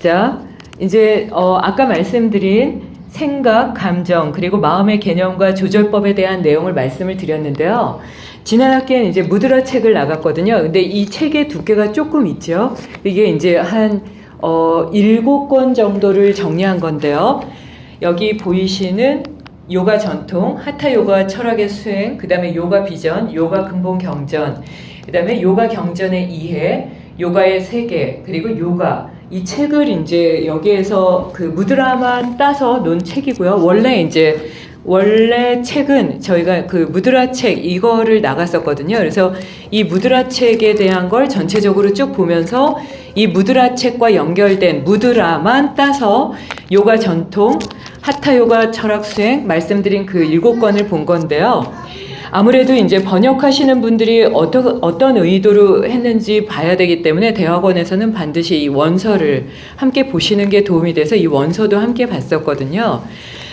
자, 이제 어, 아까 말씀드린 생각, 감정, 그리고 마음의 개념과 조절법에 대한 내용을 말씀을 드렸는데요. 지난 학기엔 이제 무드라 책을 나갔거든요. 근데 이 책의 두께가 조금 있죠. 이게 이제 한, 어, 일곱 권 정도를 정리한 건데요. 여기 보이시는 요가 전통, 하타 요가 철학의 수행, 그 다음에 요가 비전, 요가 근본 경전, 그 다음에 요가 경전의 이해, 요가의 세계, 그리고 요가. 이 책을 이제 여기에서 그 무드라만 따서 논 책이고요. 원래 이제 원래 책은 저희가 그 무드라 책 이거를 나갔었거든요. 그래서 이 무드라 책에 대한 걸 전체적으로 쭉 보면서 이 무드라 책과 연결된 무드라만 따서 요가 전통, 하타 요가 철학 수행 말씀드린 그 일곱 권을 본 건데요. 아무래도 이제 번역하시는 분들이 어떤, 어떤 의도로 했는지 봐야 되기 때문에 대학원에서는 반드시 이 원서를 함께 보시는 게 도움이 돼서 이 원서도 함께 봤었거든요.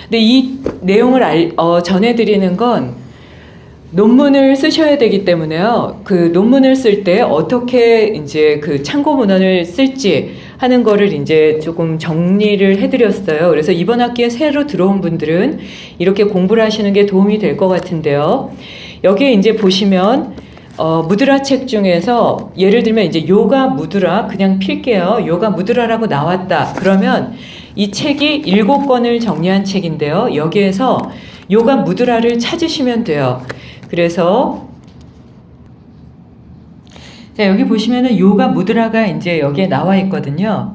근데 이 내용을 알, 어, 전해드리는 건 논문을 쓰셔야 되기 때문에요. 그 논문을 쓸 때 어떻게 이제 그 참고 문헌을 쓸지 하는 거를 이제 조금 정리를 해드렸어요. 그래서 이번 학기에 새로 들어온 분들은 이렇게 공부를 하시는 게 도움이 될 것 같은데요. 여기에 이제 보시면 어, 무드라 책 중에서 예를 들면 이제 요가 무드라 그냥 필게요. 요가 무드라라고 나왔다. 그러면 이 책이 일곱 권을 정리한 책인데요. 여기에서 요가 무드라를 찾으시면 돼요. 그래서 자, 여기 보시면은 요가 무드라가 이제 여기에 나와 있거든요.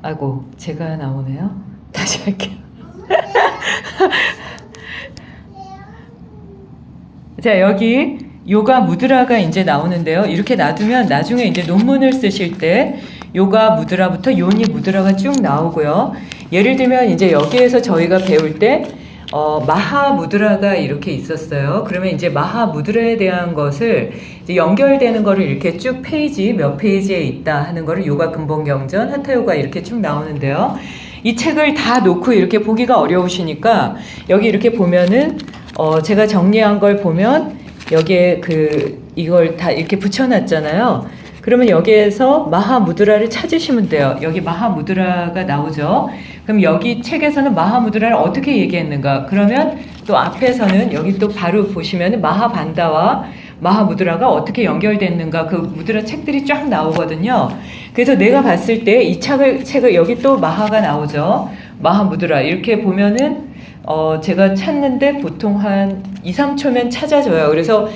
아이고, 제가 나오네요. 다시 할게요. 자, 여기 요가 무드라가 이제 나오는데요. 이렇게 놔두면 나중에 이제 논문을 쓰실 때 요가 무드라부터 요니 무드라가 쭉 나오고요. 예를 들면 이제 여기에서 저희가 배울 때 어, 마하 무드라가 이렇게 있었어요. 그러면 이제 마하 무드라에 대한 것을 연결되는 거를 이렇게 쭉 페이지 몇 페이지에 있다 하는 거를 요가 근본 경전, 하타 요가 이렇게 쭉 나오는데요. 이 책을 다 놓고 이렇게 보기가 어려우시니까 여기 이렇게 보면은 어, 제가 정리한 걸 보면 여기에 그 이걸 다 이렇게 붙여놨잖아요. 그러면 여기에서 마하 무드라를 찾으시면 돼요. 여기 마하 무드라가 나오죠. 그럼 여기 책에서는 마하 무드라를 어떻게 얘기했는가? 그러면 또 앞에서는 여기 또 바로 보시면 마하 반다와 마하 무드라가 어떻게 연결됐는가 그 무드라 책들이 쫙 나오거든요. 그래서 내가 봤을 때 이 책을 책을 여기 또 마하가 나오죠. 마하 무드라 이렇게 보면은 어 제가 찾는데 보통 한 2, 3초면 찾아져요. 그래서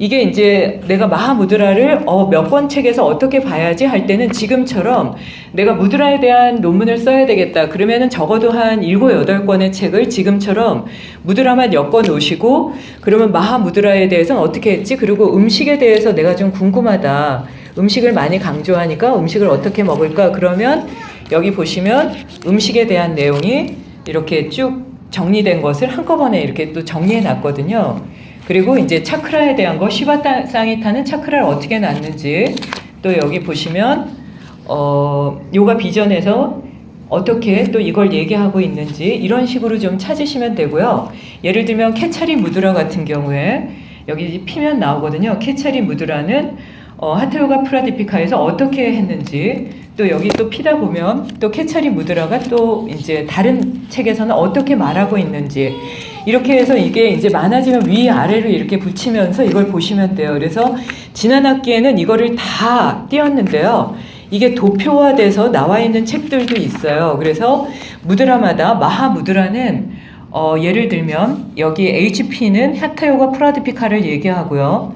이게 이제 내가 마하 무드라를 어, 몇 권 책에서 어떻게 봐야지 할 때는 지금처럼 내가 무드라에 대한 논문을 써야 되겠다. 그러면은 적어도 한 일곱 여덟 권의 책을 지금처럼 무드라만 엮어 놓으시고 그러면 마하 무드라에 대해서는 어떻게 했지? 그리고 음식에 대해서 내가 좀 궁금하다. 음식을 많이 강조하니까 음식을 어떻게 먹을까? 그러면 여기 보시면 음식에 대한 내용이 이렇게 쭉 정리된 것을 한꺼번에 이렇게 또 정리해 놨거든요. 그리고 이제 차크라에 대한 거 시바상이타는 차크라를 어떻게 놨는지 또 여기 보시면 어 요가 비전에서 어떻게 또 이걸 얘기하고 있는지 이런 식으로 좀 찾으시면 되고요. 예를 들면 케차리 무드라 같은 경우에 여기 피면 나오거든요. 케차리 무드라는 어, 하타요가 프라디피카에서 어떻게 했는지 또 여기 또 피다 보면 또 케차리 무드라가 또 이제 다른 책에서는 어떻게 말하고 있는지 이렇게 해서 이게 이제 많아지면 위 아래로 이렇게 붙이면서 이걸 보시면 돼요. 그래서 지난 학기에는 이거를 다 띄었는데요. 이게 도표화돼서 나와 있는 책들도 있어요. 그래서 무드라마다 마하 무드라는 어, 예를 들면 여기 HP는 하타요가 프라디피카를 얘기하고요.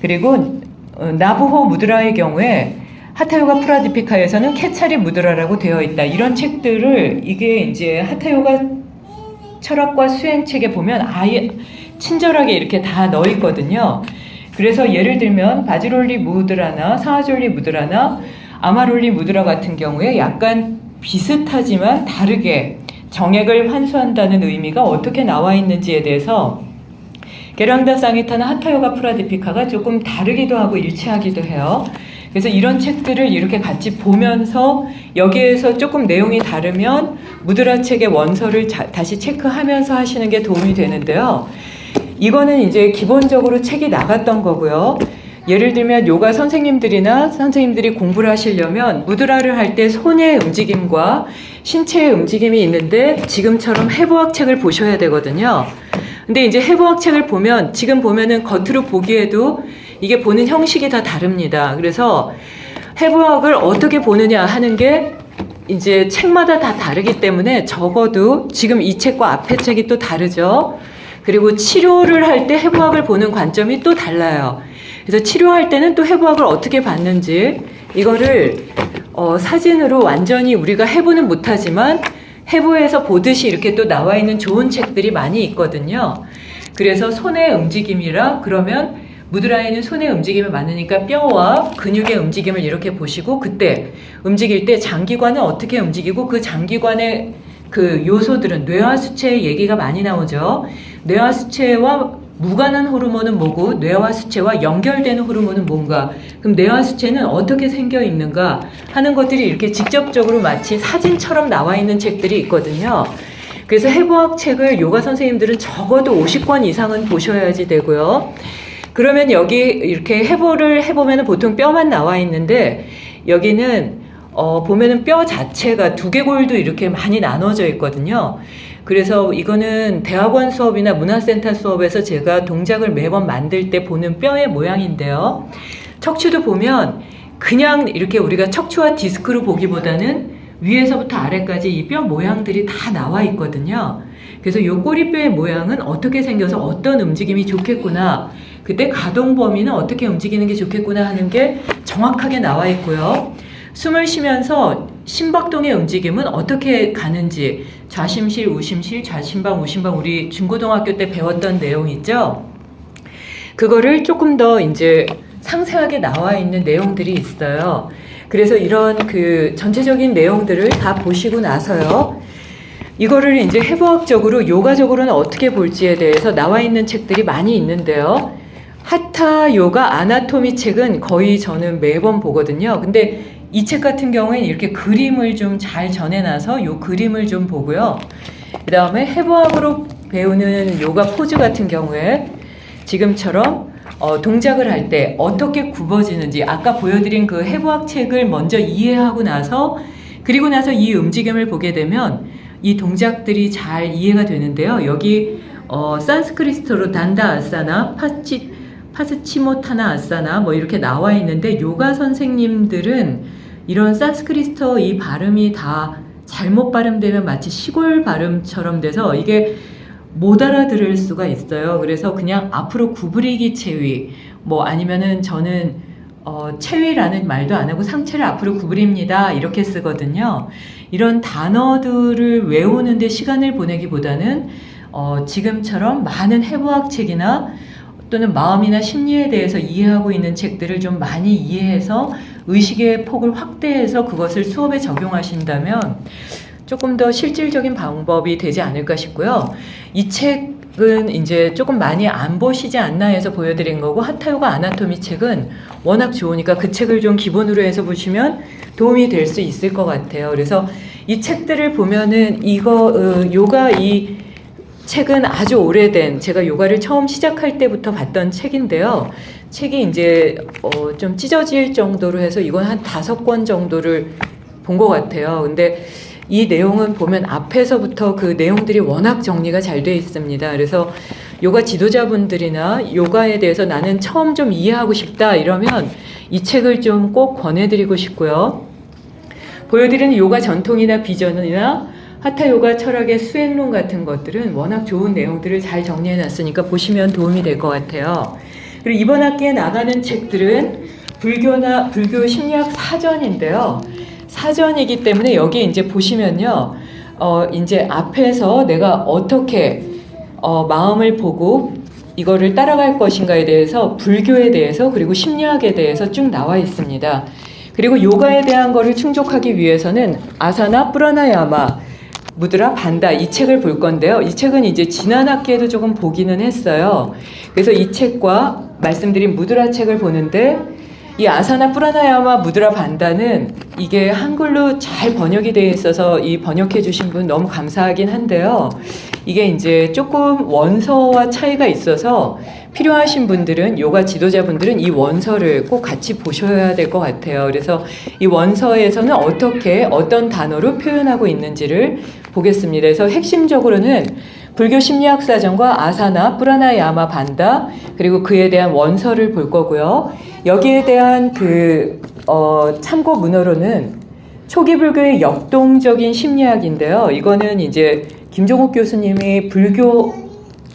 그리고 어, 나부호 무드라의 경우에 하타요가 프라디피카에서는 케차리 무드라라고 되어 있다. 이런 책들을 이게 이제 하타요가 철학과 수행책에 보면 아예 친절하게 이렇게 다 넣어 있거든요. 그래서 예를 들면 바지롤리 무드라나 사하졸리 무드라나 아마롤리 무드라 같은 경우에 약간 비슷하지만 다르게 정액을 환수한다는 의미가 어떻게 나와 있는지에 대해서 게랑다 상이타나 하타요가 프라디피카가 조금 다르기도 하고 일치하기도 해요. 그래서 이런 책들을 이렇게 같이 보면서 여기에서 조금 내용이 다르면 무드라 책의 원서를 자, 다시 체크하면서 하시는 게 도움이 되는데요. 이거는 이제 기본적으로 책이 나갔던 거고요. 예를 들면 요가 선생님들이나 선생님들이 공부를 하시려면 무드라를 할 때 손의 움직임과 신체의 움직임이 있는데 지금처럼 해부학 책을 보셔야 되거든요. 근데 이제 해부학 책을 보면 지금 보면은 겉으로 보기에도 이게 보는 형식이 다 다릅니다. 그래서 해부학을 어떻게 보느냐 하는 게 이제 책마다 다 다르기 때문에 적어도 지금 이 책과 앞에 책이 또 다르죠. 그리고 치료를 할 때 해부학을 보는 관점이 또 달라요. 그래서 치료할 때는 또 해부학을 어떻게 봤는지 이거를 어, 사진으로 완전히 우리가 해부는 못하지만 해부에서 보듯이 이렇게 또 나와 있는 좋은 책들이 많이 있거든요. 그래서 손의 움직임이라 그러면 무드라에는 손의 움직임이 많으니까 뼈와 근육의 움직임을 이렇게 보시고 그때 움직일 때 장기관은 어떻게 움직이고 그 장기관의 그 요소들은 뇌와 수체의 얘기가 많이 나오죠. 뇌와 수체와 무관한 호르몬은 뭐고 뇌와 수체와 연결되는 호르몬은 뭔가 그럼 뇌와 수체는 어떻게 생겨 있는가 하는 것들이 이렇게 직접적으로 마치 사진처럼 나와 있는 책들이 있거든요. 그래서 해부학 책을 요가 선생님들은 적어도 50권 이상은 보셔야지 되고요. 그러면 여기 이렇게 해부를 해보면 보통 뼈만 나와 있는데 여기는 어, 보면은 뼈 자체가 두개골도 이렇게 많이 나눠져 있거든요. 그래서 이거는 대학원 수업이나 문화센터 수업에서 제가 동작을 매번 만들 때 보는 뼈의 모양인데요. 척추도 보면 그냥 이렇게 우리가 척추와 디스크로 보기보다는 위에서부터 아래까지 이 뼈 모양들이 다 나와 있거든요. 그래서 이 꼬리뼈의 모양은 어떻게 생겨서 어떤 움직임이 좋겠구나. 그때 가동 범위는 어떻게 움직이는 게 좋겠구나 하는 게 정확하게 나와 있고요. 숨을 쉬면서 심박동의 움직임은 어떻게 가는지 좌심실, 우심실, 좌심방, 우심방 우리 중고등학교 때 배웠던 내용 있죠? 그거를 조금 더 이제 상세하게 나와 있는 내용들이 있어요. 그래서 이런 그 전체적인 내용들을 다 보시고 나서요. 이거를 이제 해부학적으로 요가적으로는 어떻게 볼지에 대해서 나와 있는 책들이 많이 있는데요. 하타 요가 아나토미 책은 거의 저는 매번 보거든요. 근데 이 책 같은 경우에는 이렇게 그림을 좀 잘 전해놔서 요 그림을 좀 보고요. 그 다음에 해부학으로 배우는 요가 포즈 같은 경우에 지금처럼 어, 동작을 할 때 어떻게 굽어지는지 아까 보여드린 그 해부학 책을 먼저 이해하고 나서 그리고 나서 이 움직임을 보게 되면 이 동작들이 잘 이해가 되는데요. 여기 어, 산스크리트로 단다 아사나 파치 파스치모타나 아사나 뭐 이렇게 나와 있는데 요가 선생님들은 이런 산스크리트어 이 발음이 다 잘못 발음되면 마치 시골 발음처럼 돼서 이게 못 알아들을 수가 있어요. 그래서 그냥 앞으로 구부리기 체위, 뭐 아니면은 저는 어, 체위라는 말도 안 하고 상체를 앞으로 구부립니다. 이렇게 쓰거든요. 이런 단어들을 외우는데 시간을 보내기보다는 어, 지금처럼 많은 해부학 책이나 또는 마음이나 심리에 대해서 이해하고 있는 책들을 좀 많이 이해해서 의식의 폭을 확대해서 그것을 수업에 적용하신다면 조금 더 실질적인 방법이 되지 않을까 싶고요. 이책 은 이제 조금 많이 안 보시지 않나 해서 보여드린 거고 하타요가 아나토미 책은 워낙 좋으니까 그 책을 좀 기본으로 해서 보시면 도움이 될 수 있을 것 같아요. 그래서 이 책들을 보면은 이거 어, 요가 이 책은 아주 오래된 제가 요가를 처음 시작할 때부터 봤던 책인데요. 책이 이제 어, 좀 찢어질 정도로 해서 이건 한 다섯 권 정도를 본 것 같아요. 근데 이 내용은 보면 앞에서부터 그 내용들이 워낙 정리가 잘돼 있습니다. 그래서 요가 지도자분들이나 요가에 대해서 나는 처음 좀 이해하고 싶다 이러면 이 책을 좀 꼭 권해드리고 싶고요. 보여드리는 요가 전통이나 비전이나 하타 요가 철학의 수행론 같은 것들은 워낙 좋은 내용들을 잘 정리해 놨으니까 보시면 도움이 될 것 같아요. 그리고 이번 학기에 나가는 책들은 불교나 불교 심리학 사전인데요. 사전이기 때문에 여기 이제 보시면요. 어, 이제 앞에서 내가 어떻게 어, 마음을 보고 이거를 따라갈 것인가에 대해서 불교에 대해서 그리고 심리학에 대해서 쭉 나와 있습니다. 그리고 요가에 대한 거를 충족하기 위해서는 아사나 프라나야마 무드라 반다 이 책을 볼 건데요. 이 책은 이제 지난 학기에도 조금 보기는 했어요. 그래서 이 책과 말씀드린 무드라 책을 보는데 이 아사나 프라나야마 무드라 반다는 이게 한글로 잘 번역이 되어 있어서 이 번역해 주신 분 너무 감사하긴 한데요. 이게 이제 조금 원서와 차이가 있어서 필요하신 분들은 요가 지도자분들은 이 원서를 꼭 같이 보셔야 될 것 같아요. 그래서 이 원서에서는 어떻게 어떤 단어로 표현하고 있는지를 보겠습니다. 그래서 핵심적으로는 불교 심리학 사전과 아사나, 프라나야마 반다 그리고 그에 대한 원서를 볼 거고요. 여기에 대한 그 어, 참고 문어로는 초기 불교의 역동적인 심리학인데요. 이거는 이제 김종욱 교수님이 불교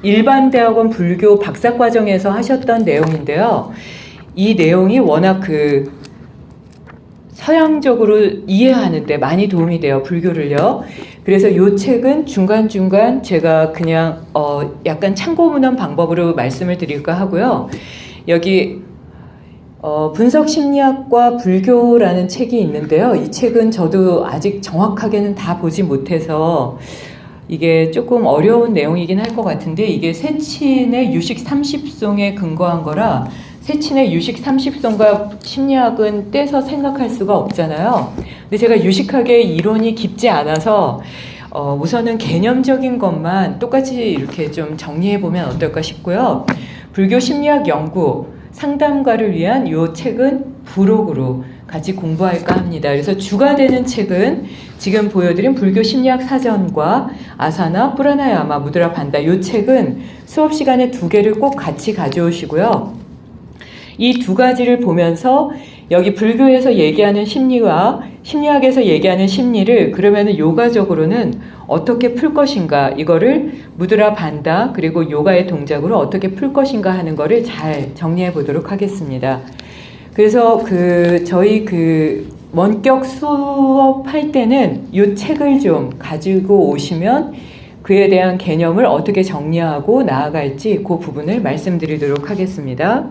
일반 대학원 불교 박사 과정에서 하셨던 내용인데요. 이 내용이 워낙 그 서양적으로 이해하는데 많이 도움이 돼요. 불교를요. 그래서 이 책은 중간 중간 제가 그냥 어 약간 참고문헌 방법으로 말씀을 드릴까 하고요. 여기 어 분석 심리학과 불교라는 책이 있는데요. 이 책은 저도 아직 정확하게는 다 보지 못해서 이게 조금 어려운 내용이긴 할 것 같은데 이게 세친의 유식 30송에 근거한 거라 세친의 유식 30송과 심리학은 떼서 생각할 수가 없잖아요. 근데 제가 유식하게 이론이 깊지 않아서 어, 우선은 개념적인 것만 똑같이 이렇게 좀 정리해 보면 어떨까 싶고요. 불교 심리학 연구 상담가를 위한 이 책은 부록으로 같이 공부할까 합니다. 그래서 주가 되는 책은 지금 보여드린 불교 심리학 사전과 아사나 프라나야마 무드라 반다 이 책은 수업 시간에 두 개를 꼭 같이 가져오시고요. 이 두 가지를 보면서 여기 불교에서 얘기하는 심리와 심리학에서 얘기하는 심리를 그러면은 요가적으로는 어떻게 풀 것인가 이거를 무드라 반다 그리고 요가의 동작으로 어떻게 풀 것인가 하는 거를 잘 정리해 보도록 하겠습니다. 그래서 그 저희 그 원격 수업할 때는 이 책을 좀 가지고 오시면 그에 대한 개념을 어떻게 정리하고 나아갈지 그 부분을 말씀드리도록 하겠습니다.